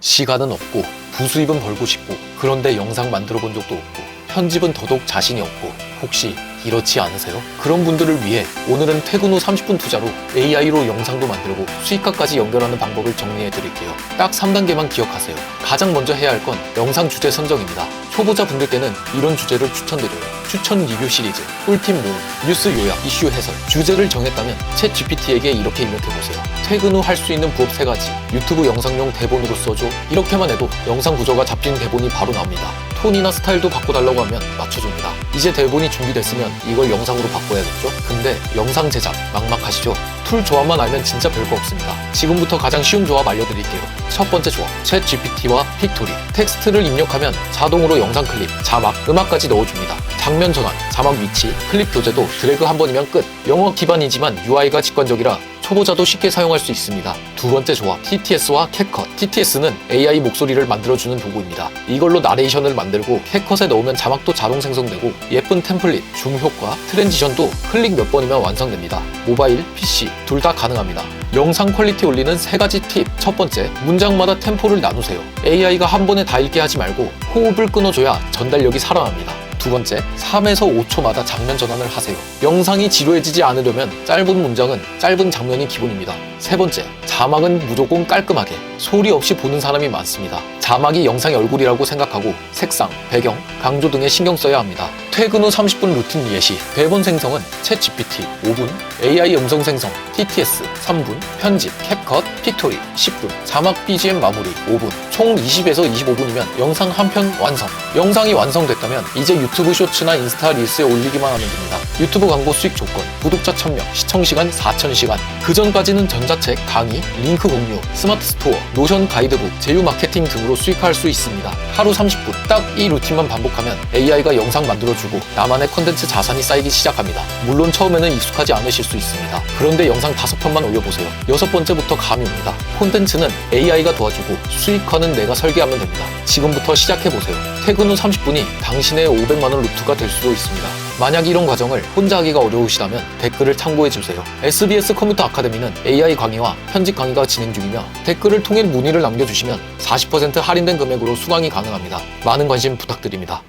시간은 없고 부수입은 벌고 싶고 그런데 영상 만들어 본 적도 없고 편집은 더더욱 자신이 없고 혹시 이렇지 않으세요? 그런 분들을 위해 오늘은 퇴근 후 30분 투자로 AI로 영상도 만들고 수익화까지 연결하는 방법을 정리해 드릴게요. 딱 3단계만 기억하세요. 가장 먼저 해야 할 건 영상 주제 선정입니다. 초보자 분들께는 이런 주제를 추천드려요. 추천 리뷰 시리즈, 꿀팁 모음, 뉴스 요약, 이슈 해설. 주제를 정했다면 챗 GPT에게 이렇게 입력해 보세요. 퇴근 후 할 수 있는 부업 세가지 유튜브 영상용 대본으로 써줘. 이렇게만 해도 영상 구조가 잡힌 대본이 바로 나옵니다. 톤이나 스타일도 바꿔달라고 하면 맞춰줍니다. 이제 대본이 준비됐으면 이걸 영상으로 바꿔야겠죠? 근데 영상 제작 막막하시죠? 툴 조합만 알면 진짜 별거 없습니다. 지금부터 가장 쉬운 조합 알려드릴게요. 첫 번째 조합, 챗 GPT와 픽토리. 텍스트를 입력하면 자동으로 영상 클립, 자막, 음악까지 넣어줍니다. 장면 전환, 자막 위치, 클립 교재도 드래그 한 번이면 끝. 영어 기반이지만 UI가 직관적이라 초보자도 쉽게 사용할 수 있습니다. 두 번째 조합, TTS와 캡컷. TTS는 AI 목소리를 만들어주는 도구입니다. 이걸로 나레이션을 만들고 캡컷에 넣으면 자막도 자동 생성되고 예쁜 템플릿, 줌 효과, 트랜지션도 클릭 몇 번이면 완성됩니다. 모바일, PC 둘 다 가능합니다. 영상 퀄리티 올리는 세 가지 팁. 첫 번째, 문장마다 템포를 나누세요. AI가 한 번에 다 읽게 하지 말고 호흡을 끊어줘야 전달력이 살아납니다. 두 번째, 3에서 5초마다 장면 전환을 하세요. 영상이 지루해지지 않으려면 짧은 문장은 짧은 장면이 기본입니다. 세 번째, 자막은 무조건 깔끔하게 소리 없이 보는 사람이 많습니다. 자막이 영상의 얼굴이라고 생각하고 색상, 배경, 강조 등에 신경 써야 합니다. 퇴근 후 30분 루틴 예시, 대본 생성은 챗 GPT 5분, AI 음성 생성 TTS 3분, 편집 캡컷 픽토리 10분, 자막 BGM 마무리 5분, 총 20에서 25분이면 영상 한 편 완성. 영상이 완성됐다면 이제 유튜브 쇼츠나 인스타 릴스에 올리기만 하면 됩니다. 유튜브 광고 수익 조건, 구독자 1000명, 시청 시간 4000시간. 그 전까지는 전자책, 강의, 링크 공유, 스마트 스토어, 노션 가이드북, 제휴 마케팅 등으로 수익화할 수 있습니다. 하루 30분, 딱 이 루틴만 반복하면 AI가 영상 만들어주고 나만의 컨텐츠 자산이 쌓이기 시작합니다. 물론 처음에는 익숙하지 않으실 수 있습니다. 그런데 영상 5편만 올려보세요. 여섯 번째부터 감입니다. 콘텐츠는 AI가 도와주고 수익화는 내가 설계하면 됩니다. 지금부터 시작해보세요. 퇴근 후 30분이 당신의 500만원 루트가 될 수도 있습니다. 만약 이런 과정을 혼자 하기가 어려우시다면 댓글을 참고해주세요. SBS 컴퓨터 아카데미는 AI 강의와 편집 강의가 진행 중이며 댓글을 통해 문의를 남겨주시면 40% 할인된 금액으로 수강이 가능합니다. 많은 관심 부탁드립니다.